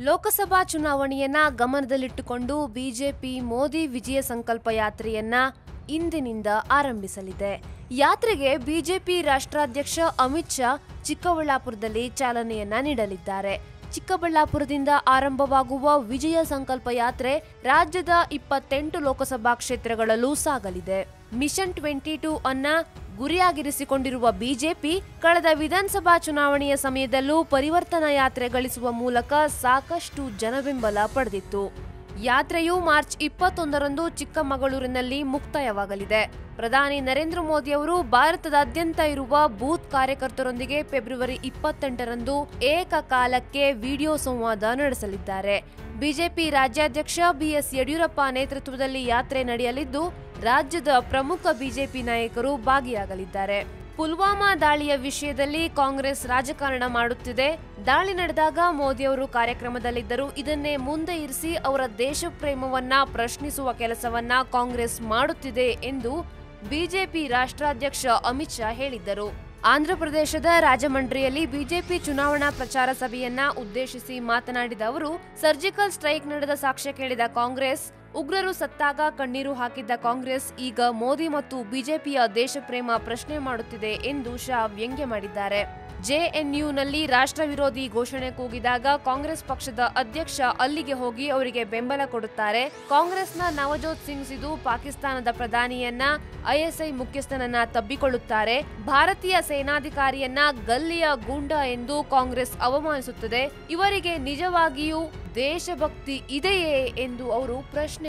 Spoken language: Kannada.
ಲೋಕಸಭಾ ಚುನಾವಣೆಯನ್ನ ಗಮನದಲ್ಲಿಟ್ಟುಕೊಂಡು ಬಿಜೆಪಿ ಮೋದಿ ವಿಜಯ ಸಂಕಲ್ಪ ಯಾತ್ರೆಯನ್ನ ಇಂದಿನಿಂದ ಆರಂಭಿಸಲಿದೆ. ಯಾತ್ರೆಗೆ ಬಿಜೆಪಿ ರಾಷ್ಟ್ರಾಧ್ಯಕ್ಷ ಅಮಿತ್ ಶಾ ಚಿಕ್ಕಬಳ್ಳಾಪುರದಲ್ಲಿ ಚಾಲನೆಯನ್ನ ನೀಡಲಿದ್ದಾರೆ. ಚಿಕ್ಕಬಳ್ಳಾಪುರದಿಂದ ಆರಂಭವಾಗುವ ವಿಜಯ ಸಂಕಲ್ಪ ಯಾತ್ರೆ ರಾಜ್ಯದ ಇಪ್ಪತ್ತೆಂಟು ಲೋಕಸಭಾ ಕ್ಷೇತ್ರಗಳಲ್ಲೂ ಸಾಗಲಿದೆ. ಮಿಷನ್ ಟ್ವೆಂಟಿ ಟೂ ಅನ್ನ ಗುರಿಯಾಗಿರಿಸಿಕೊಂಡಿರುವ ಬಿಜೆಪಿ ಕಳೆದ ವಿಧಾನಸಭಾ ಚುನಾವಣೆಯ ಸಮಯದಲ್ಲೂ ಪರಿವರ್ತನಾ ಯಾತ್ರೆ ಗಳಿಸುವ ಮೂಲಕ ಸಾಕಷ್ಟು ಜನಬೆಂಬಲ ಪಡೆದಿತ್ತು. ಯಾತ್ರೆಯು ಮಾರ್ಚ್ ಇಪ್ಪತ್ತೊಂದರಂದು ಚಿಕ್ಕಮಗಳೂರಿನಲ್ಲಿ ಮುಕ್ತಾಯವಾಗಲಿದೆ. ಪ್ರಧಾನಿ ನರೇಂದ್ರ ಮೋದಿ ಅವರು ಭಾರತದಾದ್ಯಂತ ಇರುವ ಬೂತ್ ಕಾರ್ಯಕರ್ತರೊಂದಿಗೆ ಫೆಬ್ರವರಿ ಇಪ್ಪತ್ತೆಂಟರಂದು ಏಕಕಾಲಕ್ಕೆ ವಿಡಿಯೋ ಸಂವಾದ ನಡೆಸಲಿದ್ದಾರೆ. ಬಿಜೆಪಿ ರಾಜ್ಯಾಧ್ಯಕ್ಷ ಬಿಎಸ್ ಯಡಿಯೂರಪ್ಪ ನೇತೃತ್ವದಲ್ಲಿ ಯಾತ್ರೆ ನಡೆಯಲಿದ್ದು ರಾಜ್ಯದ ಪ್ರಮುಖ ಬಿಜೆಪಿ ನಾಯಕರು ಭಾಗಿಯಾಗಲಿದ್ದಾರೆ. ಪುಲ್ವಾಮಾ ದಾಳಿಯ ವಿಷಯದಲ್ಲಿ ಕಾಂಗ್ರೆಸ್ ರಾಜಕಾರಣ ಮಾಡುತ್ತಿದೆ. ದಾಳಿ ನಡೆದಾಗ ಮೋದಿ ಅವರು ಕಾರ್ಯಕ್ರಮದಲ್ಲಿದ್ದರು ಇದನ್ನೇ ಮುಂದೆ ಇರಿಸಿ ಅವರ ದೇಶ ಪ್ರೇಮವನ್ನ ಪ್ರಶ್ನಿಸುವ ಕೆಲಸವನ್ನ ಕಾಂಗ್ರೆಸ್ ಮಾಡುತ್ತಿದೆ ಎಂದು ಬಿಜೆಪಿ ರಾಷ್ಟ್ರಾಧ್ಯಕ್ಷ ಅಮಿತ್ ಶಾ ಹೇಳಿದ್ದರು. ಆಂಧ್ರಪ್ರದೇಶದ ರಾಜಮಂಡ್ರಿಯಲ್ಲಿ ಬಿಜೆಪಿ ಚುನಾವಣಾ ಪ್ರಚಾರ ಸಭೆಯನ್ನ ಉದ್ದೇಶಿಸಿ ಮಾತನಾಡಿದ ಅವರು, ಸರ್ಜಿಕಲ್ ಸ್ಟ್ರೈಕ್ ನಡೆದ ಸಾಕ್ಷ್ಯ ಕೇಳಿದ ಕಾಂಗ್ರೆಸ್ ಉಗ್ರರು ಸತ್ತಾಗ ಕಣ್ಣೀರು ಹಾಕಿದ್ದ ಕಾಂಗ್ರೆಸ್ ಈಗ ಮೋದಿ ಮತ್ತು ಬಿಜೆಪಿಯ ದೇಶಪ್ರೇಮ ಪ್ರಶ್ನೆ ಮಾಡುತ್ತಿದೆ ಎಂದು ಶಾ ವ್ಯಂಗ್ಯ ಮಾಡಿದ್ದಾರೆ. ಜೆಎನ್ಯುನಲ್ಲಿ ರಾಷ್ಟ್ರ ವಿರೋಧಿ ಘೋಷಣೆ ಕೂಗಿದಾಗ ಕಾಂಗ್ರೆಸ್ ಪಕ್ಷದ ಅಧ್ಯಕ್ಷ ಅಲ್ಲಿಗೆ ಹೋಗಿ ಅವರಿಗೆ ಬೆಂಬಲ ಕೊಡುತ್ತಾರೆ. ಕಾಂಗ್ರೆಸ್ನ ನವಜೋತ್ ಸಿಂಗ್ ಸಿಧು ಪಾಕಿಸ್ತಾನದ ಪ್ರಧಾನಿಯನ್ನ ಐಎಸ್ಐ ಮುಖ್ಯಸ್ಥನನ್ನ ತಬ್ಬಿಕೊಳ್ಳುತ್ತಾರೆ. ಭಾರತೀಯ ಸೇನಾಧಿಕಾರಿಯನ್ನ ಗಲ್ಲಿಯ ಗೂಂಡ ಎಂದು ಕಾಂಗ್ರೆಸ್ ಅವಮಾನಿಸುತ್ತದೆ. ಇವರಿಗೆ ನಿಜವಾಗಿಯೂ ದೇಶಭಕ್ತಿ ಇದೆಯೇ ಎಂದು ಅವರು ಪ್ರಶ್ನೆ